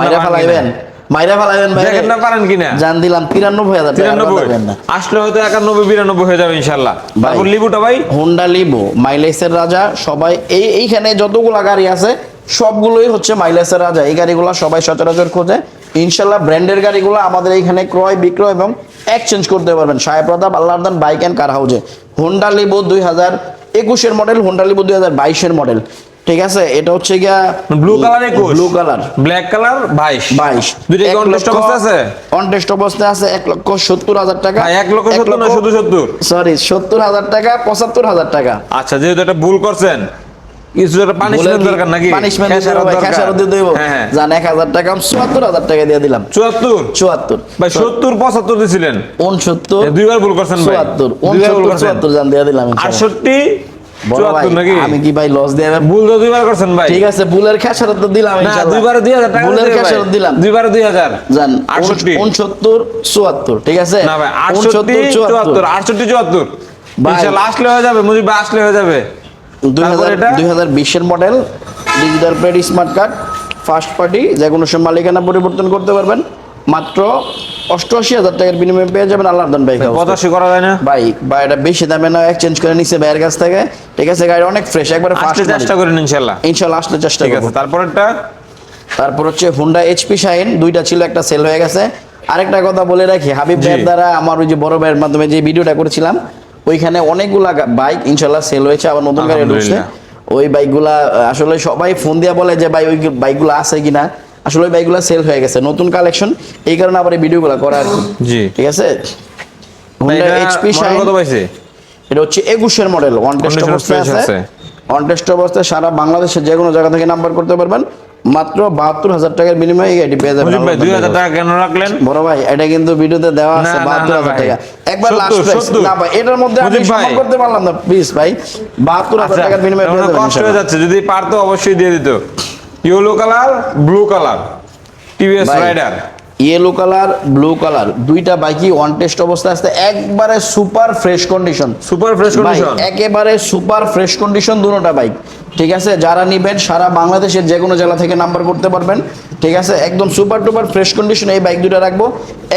মাইরা ফেলাইবেন। মাইরা ফেলাইবেন ভাই। দেখেন না পারেন কিনা? জান দিলাম তিরানব্বই হাজার টাকা আর তিরানব্বই। বাড়াবেন না। আসলে হয়তো একানব্বই বিরানব্বই হয়ে যাবে ইনশাল্লাহ। তারপর লিবুটা ভাই? হোন্ডা লিবো মাইলেজের রাজা সবাই এই এইখানে যতগুলা গাড়ি আছে সবগুলোই হচ্ছে মাইলেজের রাজা। এই গাড়িগুলো সবাই সচরাচর খোঁজে। ইনশাল্লাহ ব্র্যান্ডের গাড়িগুলো আমাদের এইখানে ক্রয় বিক্রয় এবং এক্সচেঞ্জ করতে পারবেন। সাহেব Pratap Allahdan bike and car হাউজে হোন্ডা লিবো দুই হাজার একুশের মডেল হোন্ডা লিবো দুই হাজার বাইশের মডেল ঠিক আছে? এটা হচ্ছে গিয়া blue colour 21 blue colour black colour 22 22 দুইটা কন্টেস্ট অবস্থা আছে? কন্টেস্ট অবস্থা আছে এক লক্ষ 70 হাজার টাকা। এক লক্ষ 70 না শুধু 70 সরি 70 হাজার টাকা 75 হাজার টাকা। আচ্ছা যেহেতু এটা ভুল করছেন কিছু একটা পানিশমেন্ট দরকার নাকি? পানিশমেন্ট দিয়ে হ্যাঁ, হ্যাঁ। জান 1000 টাকা 74000 টাকা দিয়ে দিলাম। 74 74 ভাই দুইবার ভুল করছেন চুয়াত্তর। 74 দুইবার জান দিয়ে দিলাম 68 আমি কি ভাই লস দিয়ে ভুল তো দুইবার করছেন ভাই। ঠিক আছে খেসারত তো দিলাম না টাকা। খেসারত দিলাম। দুইবারে জান ঠিক না ভাই আসলে হয়ে যাবে মুজিব আসলে হয়ে model digital plate smart card first party যে কোনো সময় মালিকানা পরিবর্তন করতে পারবেন। মাত্র অষ্টআশি হাজার টাকার বিনিময়ে পেয়ে যাবেন আল্লাহ বাইক পঁচাশি করা যায় না? বাইক বা এটা বেশি দামে না এক্সচেঞ্জ করে নিছে ভাইয়ের কাছ থেকে। ঠিক আছে গাড়ি অনেক ফ্রেশ একবার ফার্স্ট চেষ্টা করেন ইনশাল্লাহ ইনশাল্লাহ আসলে চেষ্টা ঠিক করব। আছে তারপরেরটা? তারপর হচ্ছে হুন্ডা এইচপি শাইন দুইটা ছিল একটা সেল হয়ে গেছে। আরেকটা কথা বলে রাখি হাবিব। ভাইয়ের দ্বারা আমার ওই যে বড় ভাইয়ের মাধ্যমে যে ভিডিওটা করেছিলাম ওইখানে অনেকগুলা বাইক ইনশাল্লাহ সেল হয়েছে আবার নতুন গাড়ি ঢুকছে ওই বাইকগুলা আসলে সবাই ফোন দিয়ে বলে যে ভাই ওই বাইকগুলো আছে কিনা? আসলে ওই বাইকগুলো সেল হয়ে গেছে। নতুন কালেকশন এই কারণে আবার এই ভিডিওগুলো করা আর জি। ঠিক আছে? হুন্ডা এইচপি কত পাইছে? এটা হচ্ছে একুশের মডেল ওয়ান টেস্ট অবস্থায় আছে। ওয়ান টেস্ট অবস্থায় সারা বাংলাদেশের যে কোনো জায়গা থেকে নাম্বার করতে পারবেন। মাত্র বাহাত্তর হাজার টাকার বিনিময়ে এই গাড়ি পেয়ে যাবেন দুই হাজার। টাকা কেন রাখলেন? বড় ভাই এটা কিন্তু ভিডিওতে দেওয়া আছে বাহাত্তর হাজার। টাকা। একবার লাস্ট প্রাইস না ভাই এটার মধ্যে আমি সম্মান করতে পারলাম না প্লিজ ভাই। বাহাত্তর হাজার আচ্ছা, টাকার বিনিময়ে পেয়ে যাবেন কষ্ট হয়ে যাচ্ছে। যদি পারতো অবশ্যই দিয়ে দিত। Yellow colour blue colour TVS Raider yellow colour blue colour দুইটা বাইকই ওয়ান টেস্ট অবস্থা আসতে একবারে super fresh condition super fresh condition একেবারে সুপার ফ্রেশ কন্ডিশন দুটোটা বাইক ঠিক আছে? যারা নিবেন সারা বাংলাদেশের যে কোনো জেলা থেকে নাম্বার করতে পারবেন। ঠিক আছে? একদম সুপার টুপার ফ্রেশ কন্ডিশন এই বাইক দুটো রাখব।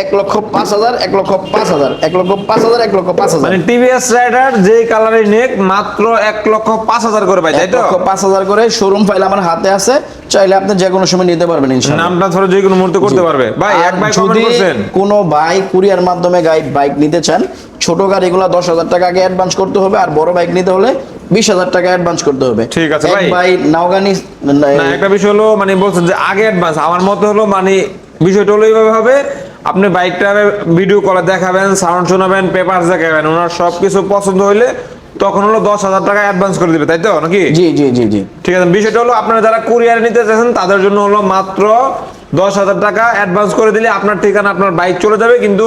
এক লক্ষ পাঁচ হাজার এক লক্ষ পাঁচ হাজার এক লক্ষ পাঁচ হাজার এক লক্ষ পাঁচ হাজার। মানে টিভিএস রাইডার যে কালারের নেক মাত্র এক লক্ষ পাঁচ হাজার করে পাই তাই এক তো? লক্ষ পাঁচ হাজার করে শোরুম ফাইল আমার হাতে আছে। চাইলে আপনি যে কোনো সময় নিতে পারবেন ইনশাআল্লাহ। নামটা ধরো যে কোনো মুহূর্তে করতে পারবে। ভাই এক ভাই যদি কোনো বাইক কুরিয়ার মাধ্যমে গাইড বাইক নিতে চান ছোট গাড়িগুলো দশ হাজার টাকা আগে অ্যাডভান্স করতে হবে আর বড় বাইক নিতে হলে বিশ হাজার টাকা অ্যাডভান্স করতে হবে। ঠিক আছে ভাই। ভাই নাওগানি একটা বিষয় হলো মানে বলছেন যে আগে অ্যাডভান্স আমার মতে হলো মানে বিষয়টা হলো এইভাবে হবে আপনি বাইকটা ভিডিও কলে দেখাবেন সাউন্ড শোনাবেন পেপার দেখাবেন ওনার সব কিছু পছন্দ হইলে তখন হলো দশ হাজার টাকা অ্যাডভান্স করে দিবে তাই তো নাকি? জি জি জি জি। ঠিক আছে বিষয়টা হলো আপনারা যারা কুরিয়ারে নিতে চাইছেন তাদের জন্য হলো মাত্র দশ হাজার টাকা অ্যাডভান্স করে দিলে আপনার ঠিকানা আপনার বাইক চলে যাবে কিন্তু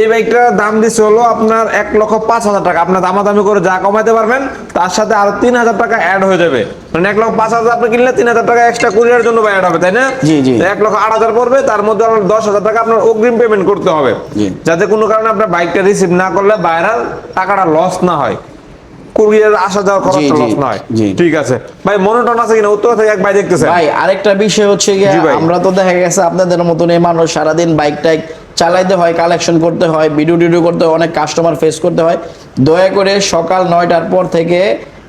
এই বাইকটার দাম দিচ্ছে হলো আপনার এক লক্ষ পাঁচ হাজার টাকা। আপনার দামাদামি করে যা কমাতে পারবেন তার সাথে আরও তিন হাজার টাকা অ্যাড হয়ে যাবে। মানে এক লক্ষ পাঁচ হাজার আপনি কিনলে তিন হাজার টাকা এক্সট্রা কুরিয়ার জন্য অ্যাড হবে তাই না? জি, জি। এক লক্ষ আট হাজার পড়বে তার মধ্যে আপনার দশ হাজার টাকা আপনার অগ্রিম পেমেন্ট করতে হবে। যাতে কোনো কারণে আপনার বাইকটা রিসিভ না করলে বাইরের টাকাটা লস না হয়। কুরিয়ার আসা যাওয়ার খরচটা লস না হয়। ঠিক আছে। ভাই মনোটন আছে কিনা? উত্তর থেকে এক ভাই দেখতেছে। ভাই আরেকটা বিষয় হচ্ছে। আমরা তো দেখা গেছে আপনাদের মতন এই মানুষ সারাদিন বাইক টাইক চালাইতে হয় কালেকশন করতে হয় ভিডিও টিডিও করতে হয় অনেক কাস্টমার ফেস করতে হয়। দয়া করে সকাল নয়টার পর থেকে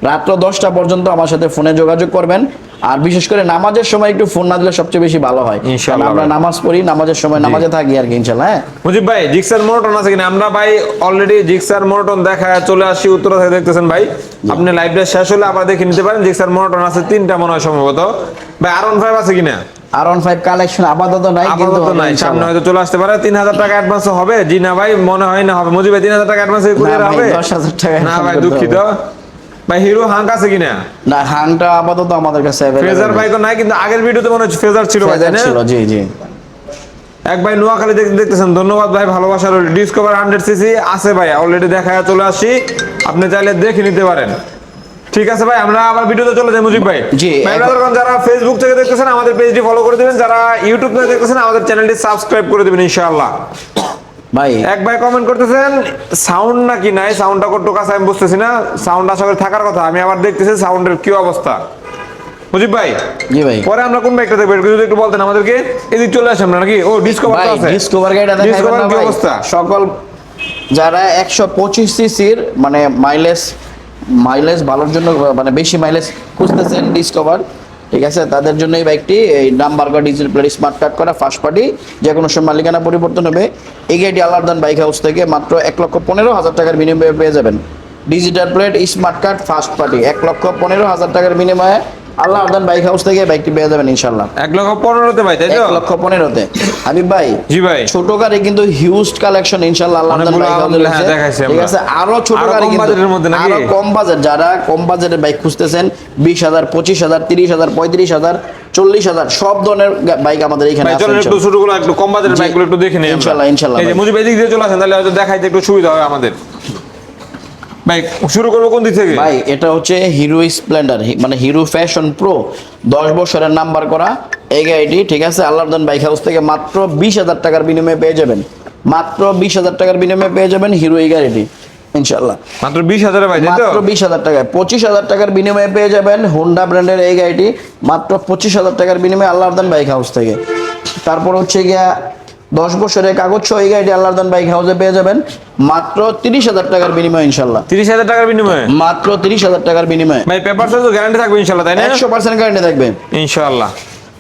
রাত্র দশটা পর্যন্ত আমার সাথে ফোনে যোগাযোগ করবেন। আর বিশেষ করে নামাজের সময় একটু ফোন না দিলে সবচেয়ে বেশি ভালো হয়। ইনশাআল্লাহ আমরা নামাজ পড়ি নামাজের সময় নামাজে থাকি আর কি ইনশাল্লাহ হ্যাঁ? মুজিব ভাই জিক্সার মোনোটন আছে কিনা? আমরা ভাই অলরেডি জিক্সার মোনোটন দেখা চলে আসি উত্তরা থেকে দেখতেছেন ভাই। আপনি লাইভটা শেষ হলে আবার দেখে নিতে পারেন জিক্সার মোনোটন আছে তিনটা মনে হয় সম্ভবত। ভাই আর ফাইভ আছে কিনা? আর অন ফাইভ কালেকশন আপাতত নাই কিন্তু নাই সামনে হয়তো চলে আসতে পারে। তিন হাজার টাকা অ্যাডভান্স হবে। জি না ভাই মনে হয় না হবে। মুজিব ভাই তিন হাজার টাকা অ্যাডভান্স কুরিয়ার ভাই, হবে। 10,000 টাকা না ভাই দুঃখিত। ভাই হিরো হাঙ্ক আছে কিনা? না হাংটা আপাতত আমাদের কাছে available ভাই তো নাই কিন্তু আগের ভিডিওতে মনে হচ্ছে ফ্রেজার ছিল ভাই ছিল জি জি। এক ভাই নোয়াখালী দেখতে দেখতেছেন। ধন্যবাদ ভাই ভালোবাসার ডিসকভার হান্ড্রেড সিসি আছে ভাই অলরেডি দেখা চলে আসছি আপনি চাইলে দেখে নিতে পারেন। ঠিক আছে ভাই আমরা আবার ভিডিওতে চলে যাই মুজিব ভাই। জি, ভাই যারা ফেসবুক থেকে দেখতেছেন আমাদের পেজটি ফলো করে দিবেন যারা ইউটিউব থেকে দেখতেছেন আমাদের চ্যানেলটি সাবস্ক্রাইব করে দিবেন ইনশাআল্লাহ। ভাই। এক ভাই কমেন্ট করতেছেন সাউন্ড নাকি নাই? সাউন্ডটা কত কাছে আমি বুঝতেছি না। সাউন্ড আশা করি থাকার কথা আমি আবার দেখতেছি সাউন্ডের কি অবস্থা। মুজিব ভাই জি ভাই। পরে আমরা কোন বাইকটা দেখব একটু যদি একটু বলতেন আমাদেরকে। এদিক চলে আসে আমরা নাকি? ও ডিসকভার আছে। ডিসকভার গাড়িটা দেখাইবেন ডিসকভার না কি ভাই। অবস্থা? সকল যারা একশো পঁচিশ সিসির মানে মাইলেজ মাইলেজ ভালোর জন্য মানে বেশি মাইলেজ খুঁজতেছেন ডিসকভার ঠিক আছে? তাদের জন্য এই বাইকটি এই নাম্বার করা ডিজিটাল প্লেট স্মার্ট কার্ড করা ফার্স্ট পার্টি যে কোনো সময় মালিকানা পরিবর্তন হবে। এই গাড়িটি আলাদান বাইক হাউস থেকে মাত্র এক লক্ষ পনেরো হাজার টাকার বিনিময়ে পেয়ে যাবেন। Digital plate smart card first party এক লক্ষ পনেরো হাজার টাকার বিনিময়ে আল্লাহ আর্দান বাইক হাউস থেকে বাইকটি পেয়ে যাবেন ইনশাল্লাহ এক লক্ষ পনেরোতে ভাই তাই তো? এক লক্ষ পনেরোতে। হাবিব ভাই জি ভাই। ছোট গাড়ি কিন্তু হিউজ কালেকশন ইনশাআল্লাহ আল্লাহ অনেকগুলো বাইক দেখাইছি ঠিক আছে আরও ছোট গাড়ি কম কিন্তু বাজেটের মধ্যে নাকি? আরও কম বাজেট যারা কম বাজেটের বাইক খুঁজতেছেন বিশ হাজার পঁচিশ হাজার তিরিশ হাজার পঁয়ত্রিশ হাজার চল্লিশ হাজার সব ধরনের বাইক আমাদের এখানে আছে একটু ছোটগুলো একটু কম বাজেটের। বাইকগুলো একটু দেখে নিই ইনশাল্লাহ, ইনশাল্লাহ এই যে মুজিব এদিক দিয়ে চলে আসেন তাহলে হয়তো দেখাইতে একটু সুবিধা হবে আমাদের। ভাই শুরু করব কোন দিক থেকে? ভাই এটা হচ্ছে হিরো স্প্লেন্ডার মানে হিরো ফ্যাশন প্রো দশ বছরের নাম্বার করা। এই গাড়িটি ঠিক আছে আল্লাহদান বাইক হাউস থেকে মাত্র বিশ হাজার টাকার বিনিময়ে পেয়ে যাবেন। মাত্র বিশ হাজার টাকার বিনিময়ে পেয়ে যাবেন হিরো এই গাড়িটি ইনশাল্লাহ মাত্র বিশ হাজারে মাত্র বিশ হাজার টাকায় পঁচিশ হাজার টাকার বিনিময়ে পেয়ে যাবেন হোন্ডা ব্র্যান্ডের এই গাড়িটি মাত্র পঁচিশ হাজার টাকার বিনিময়ে আল্লাহদান বাইক হাউস থেকে। তারপর হচ্ছে গিয়া দশ বছরের কাগজ সহ এই গাড়িটি আল্লাহদান বাইক হাউসে পেয়ে যাবেন। মাত্র তিরিশ হাজার টাকার বিনিময়ে ইনশাল্লাহ তিরিশ হাজার টাকার বিনিময়ে? মাত্র তিরিশ হাজার টাকার বিনিময়ে। ভাই পেপার তো গ্যারান্টি থাকবে ইনশাল্লাহ তাই না? একশো পার্সেন্ট গ্যারান্টি থাকবে। ইনশাল্লাহ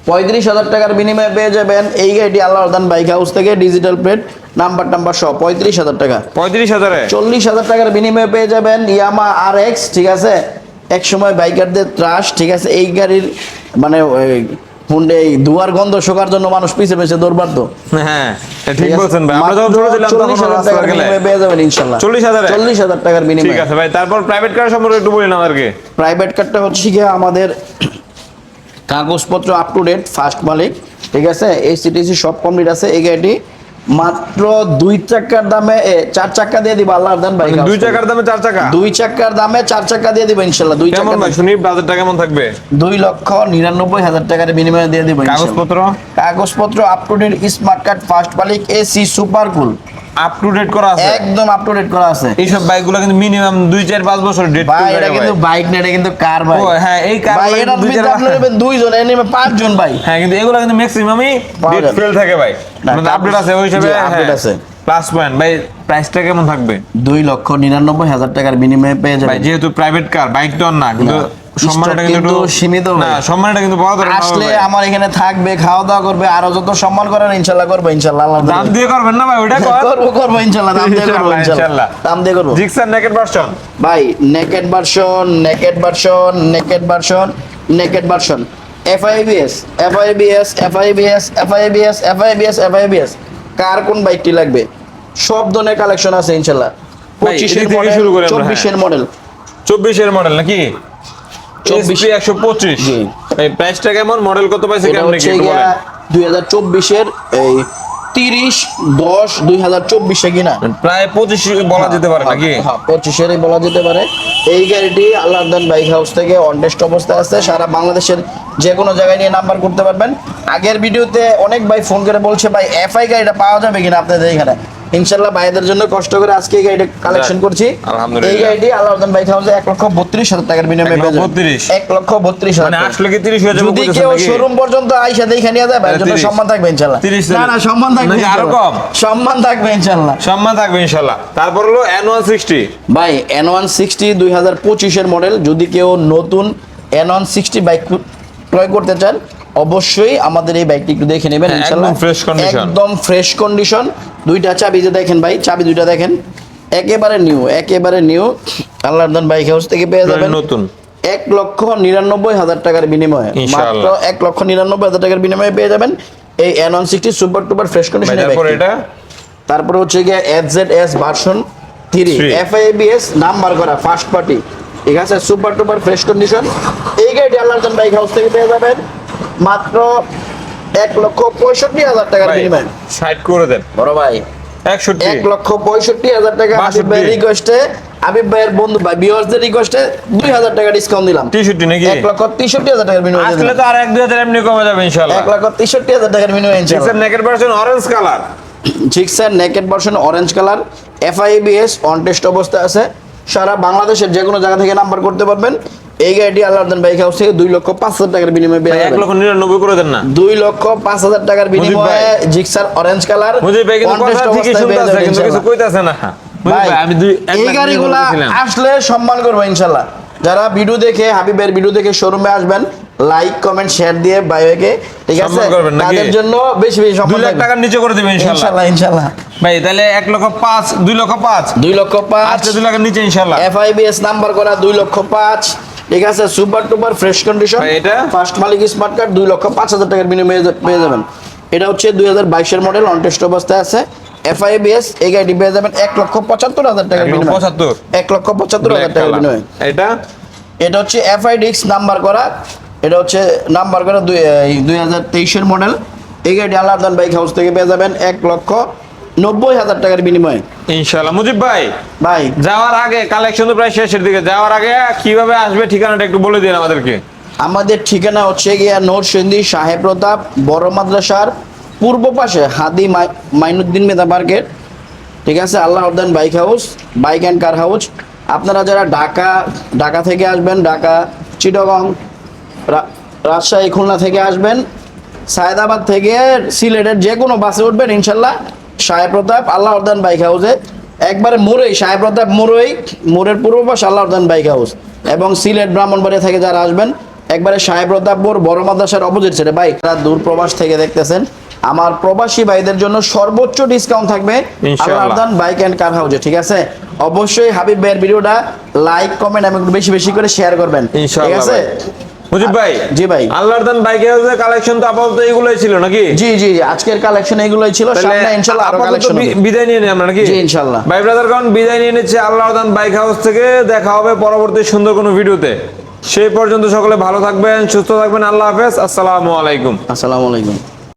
পঁয়ত্রিশ হাজার টাকার বিনিময়ে পেয়ে যাবেন এই গাড়িটি আল্লাহদান বাইক হাউস থেকে ডিজিটাল প্লেট নাম্বার টাম্বার সহ পঁয়ত্রিশ হাজার টাকা। পঁয়ত্রিশ হাজারে? চল্লিশ হাজার টাকার বিনিময়ে পেয়ে যাবেন ইয়ামা আর এক্স ঠিক আছে? এক সময় বাইকারদের ত্রাস ঠিক আছে? এই গাড়ির মানে এই দুয়ার গন্ধ শোকার জন্য মানুষ পিছে পিছে দৌড়বার্ত হ্যাঁ ঠিক বলছেন ভাই। আমরা যখন ছোট ছিলাম তখন চল্লিশ হাজার রাস্তা টাকার গেলে। বিনিময়ে পেয়ে যাবেন ইনশাল্লাহ। 40,000 এ? চল্লিশ হাজার টাকার ঠিক আছে ভাই তারপর প্রাইভেট কার সম্পর্কে একটু বলেন আমাদেরকে। প্রাইভেট কারটা হচ্ছে গিয়ে আমাদের কাগজপত্র আপ টু ডেট ফার্স্ট মালিক। ঠিক আছে? এই সিটিসি সব কমপ্লিট আছে। এই গাড়িটি মাত্র দুই চাকার দামে চার চাকা দিয়ে দিব আল্লাহর দান ভাই দুই চাকার দামে চার চাকা? দুই চাকার দামে চার চাকা দিয়ে দিব ইনশাল্লাহ। দুই কেমন চাকা ভাই? শুনি বাজেটটা কেমন থাকবে? দুই লক্ষ নিরানব্বই হাজার টাকার বিনিময়ে দিয়ে দিব। কাগজপত্র? কাগজপত্র up to date smart card first Malik AC super cool up to date করা আছে? একদম আপ টু ডেট করা আছে। এইসব বাইকগুলো কিন্তু মিনিমাম দুই চার পাঁচ বছর ডেট ভাই এটা কিন্তু বাইক না এটা কিন্তু কার ভাই। ও, হ্যাঁ, এই car ভাই এটা দুই নেবেন দুইজন এ নেবে পাঁচজন ভাই। হ্যাঁ কিন্তু এগুলো কিন্তু ম্যাক্সিমামই ডেট ফেল থাকে ভাই। মানে আপডেট আছে ওই হিসাবে জি, update আছে। প্লাস পয়েন্ট ভাই প্রাইসটা কেমন থাকবে? দুই লক্ষ নিরানব্বই হাজার টাকার বিনিময়ে পেয়ে ভাই যাবেন যেহেতু প্রাইভেট কার বাইক তো না কিন্তু সম্মানটা stock কিন্তু কিন্তু একটু সীমিত ভাই। না সম্মানটা কিন্তু বড় ধরনের হবে আসলে ভাই। আমার এখানে থাকবে খাওয়া দাওয়া করবে আরও যত সম্মান করার ইনশাল্লাহ করব ইনশাল্লাহ দাম দিয়ে করবেন না ভাই ওইটা কর। করব করব দাম দিয়ে করব ইনশাল্লাহ, ইনশাল্লাহ। ইনশাল্লাহ। দাম দিয়ে করব। জিক্সার নেকেট ভার্সন ভাই naked version naked version naked version naked version FIBS FIBS FIBS FIBS FIBS FIBS কার কোন বাইকটি লাগবে? সব ধরনের কালেকশন আছে ইনশাল্লাহ। পঁচিশের মডেল শুরু করি আমরা, চব্বিশের মডেল চব্বিশের মডেল নাকি? 24 চব্বিশ। একশো পঁচিশ। প্রাইসটা কেমন? মডেল কত পাইছে দুই হাজার চব্বিশের এই তিরিশ দশ দুই হাজার চব্বিশে কিনা। প্রায় পঁচিশ বলা যেতে পারে নাকি? হ্যাঁ পঁচিশেরই বলা যেতে পারে। এই গাড়িটি আল্লাহদান বাইক হাউস থেকে অনটেস্ট অবস্থায় আছে। সারা বাংলাদেশের যে কোনো জায়গায় নিয়ে নাম্বার করতে পারবেন। আগের ভিডিওতে অনেক ভাই ফোন করে বলছে ভাই এফআই গাড়িটা পাওয়া যাবে কিনা আপনাদের এখানে? ইনশাল্লাহ ভাইদের জন্য কষ্ট করে আজকে এই গাড়িটা কালেকশন করছি আলহামদুলিল্লাহ। এই গাড়িটি আল্লাহদান বাইক হাউসে এক লক্ষ বত্রিশ হাজার টাকার বিনিময়ে। 32? এক লক্ষ বত্রিশ হাজার মানে। আসলে কি তিরিশ যাবে যদি কেউ শোরুম পর্যন্ত আইসা দেখে নিয়ে যায় ভাইয়ের জন্য সম্মান থাকবে ইনশাল্লাহ 30 না না সম্মান থাকবে আরও কম? সম্মান থাকবে ইনশাল্লাহ সম্মান থাকবে ইনশাল্লাহ তারপর হলো এন ওয়ান সিক্সটি ভাই এন ওয়ান সিক্সটি দুই হাজার পঁচিশের মডেল যদি কেউ নতুন এন ওয়ান সিক্সটি বাইক ক্রয় করতে চান অবশ্যই আমাদের এই বাইকটি একটু দেখে নেবেন হ্যাঁ, একদম fresh condition। একদম ফ্রেশ কন্ডিশন দুইটা চাবি যে দেখেন ভাই চাবি দুইটা দেখেন। একেবারে নিউ একেবারে নিউ আল্লাহদান বাইক হাউস থেকে পেয়ে যাবেন নতুন। এক লক্ষ নিরানব্বই হাজার টাকার বিনিময়ে। মাত্র এক লক্ষ নিরানব্বই হাজার টাকার বিনিময়ে পেয়ে যাবেন এই ওয়ান সিক্সটি সুপার টুপার ফ্রেশ ভাই, কন্ডিশনের তারপর হচ্ছে গিয়ে F Z S version three. F ABS number করা ফার্স্ট পার্টি ঠিক আছে? সুপার টুপার ফ্রেশ কন্ডিশন এই গাড়িটি আল্লাহজন বাইক হাউস থেকে পেয়ে যাবেন। মাত্র এক লক্ষ পঁয়ষট্টি হাজার টাকার বিনিময়ে। সাইড করে দেন। বড় ভাই এক লক্ষ পঁয়ষট্টি হাজার টাকা আবিব 62 রিকোয়েস্টে আবিব ভাইয়ের বন্ধু ভাই রিকোয়েস্টে দুই হাজার টাকা ডিসকাউন্ট দিলাম। তেষট্টি নাকি? এক লক্ষ তেষট্টি হাজার টাকার বিনিময়ে আসলে তো আর এক দুই হাজার এমনি কমে যাবে ইনশাল্লাহ। এক লক্ষ তেষট্টি হাজার টাকার বিনিময়ে naked version orange colour Gixxer naked version orange colour FIBS on test অবস্থায় আছে। সারা বাংলাদেশের যে কোনো জায়গা থেকে নাম্বার করতে পারবেন। এই গাড়িটি আল্লাহদান বাইক হাউস থেকে দুই লক্ষ পাঁচ হাজার টাকার বিনিময়ে পেয়ে এক লক্ষ নিরানব্বই করে দেন না। দুই লক্ষ পাঁচ হাজার টাকার বিনিময়ে জিক্সার অরেঞ্জ কালার মুজিব ভাই কিন্তু কথা ঠিকই শুনতেছে কিন্তু কিছু কইতাছে না। আমি দুই এই গাড়িগুলা আসলে সম্মান করব ইনশাল্লাহ। যারা ভিডিও দেখে হাবিবের ভিডিও দেখে শোরুমে আসবেন লাইক কমেন্ট শেয়ার দিয়ে বাইকে ঠিক আছে? তাদের জন্য বেশি বেশি সম্মান লাখ টাকার নিচে করে দিবেন ইনশাল্লাহ। ইনশাল্লাহ ভাই তাহলে এক লক্ষ পাঁচ দুই লক্ষ পাঁচ। দুই লক্ষ পাঁচ। আজকে দুই লাখের নিচে ইনশাল্লাহ। এফআইবিএস নাম্বার করা দুই লক্ষ পাঁচ। ঠিক আছে সুপার টুপার ফ্রেশ কন্ডিশন এটা? ফার্স্ট মালিক স্মার্ট কার্ড দুই লক্ষ পাঁচ হাজার টাকার বিনিময়ে পেয়ে যাবেন। এটা হচ্ছে দুই হাজার বাইশের মডেল অন টেস্ট অবস্থায় আছে। এফআইবিএস এই গাড়িটি পেয়ে যাবেন এক লক্ষ পঁচাত্তর হাজার টাকার বিনিময়ে। পঁচাত্তর? এক লক্ষ পঁচাত্তর হাজার টাকার বিনিময়ে। এটা? এটা হচ্ছে এফআইডিক্স নাম্বার করা। এটা হচ্ছে নাম্বার করা দুই দুই হাজার তেইশের মডেল এই গাড়িটি আল্লাহদান বাইক হাউস থেকে পেয়ে যাবেন এক লক্ষ নব্বই হাজার টাকার বিনিময়ে। ইনশাল্লাহ মুজিব ভাই ভাই। যাওয়ার আগে কালেকশন তো প্রায় শেষের দিকে। যাওয়ার আগে কীভাবে আসবে ঠিকানাটা একটু বলে দিন আমাদেরকে। আমাদের ঠিকানা হচ্ছে গিয়া নরসিংদী সাহেব প্রতাপ বড় মাদ্রাসার পূর্ব পাশে হাদি মাইনুদ্দিন মেদা মার্কেট ঠিক আছে? আল্লাহ উদ্দান bike house bike and car house. আপনারা যারা ঢাকা ঢাকা থেকে আসবেন ঢাকা চিটগং রাজশাহী খুলনা থেকে আসবেন সায়দাবাদ থেকে সিলেটের যে কোনো বাসে উঠবেন ইনশাল্লাহ সাহেব প্রতাপ আল্লাহ উদ্দান বাইক হাউসে একবারে মোড়েই সাহেব প্রতাপ মোড়ই মোড়ের পূর্ব পাশে আল্লাহ উদ্দান বাইক হাউস এবং সিলেট ব্রাহ্মণবাড়িয়া থেকে যারা আসবেন একবারে সাহেব প্রতাপপুর বড় মাদ্রাসার অপোজিট সাইডে বাইক যারা দূর প্রবাস থেকে দেখতেছেন আমার প্রবাসী ভাইদের জন্য সর্বোচ্চ ডিসকাউন্ট থাকবে ইনশাআল্লাহ। আল্লাহ উদ্দান বাইক অ্যান্ড কার হাউসে ঠিক আছে? অবশ্যই হাবিব ভাইয়ের ভিডিওটা লাইক কমেন্ট এবং বেশি বেশি করে শেয়ার করবেন। ঠিক আছে? ভাই। মুজিব ভাই জি ভাই। আল্লাহর দান বাইকে কালেকশন তো আপাতত এগুলাই ছিল নাকি? জি জি আজকের কালেকশন এগুলোই ছিল সামনে ইনশাআল্লাহ আরও কালেকশন বিদায় নিয়ে নিই আমরা নাকি? জি, ইনশাআল্লাহ। ভাই ব্রাদার কারণ বিদায় নিয়ে নিচ্ছে আল্লাহ দান বাইক হাউস থেকে। দেখা হবে পরবর্তী সুন্দর কোনো ভিডিওতে। সেই পর্যন্ত সকলে ভালো থাকবেন সুস্থ থাকবেন আল্লাহ হাফেজ আসসালামু আলাইকুম। আসসালামু আলাইকুম।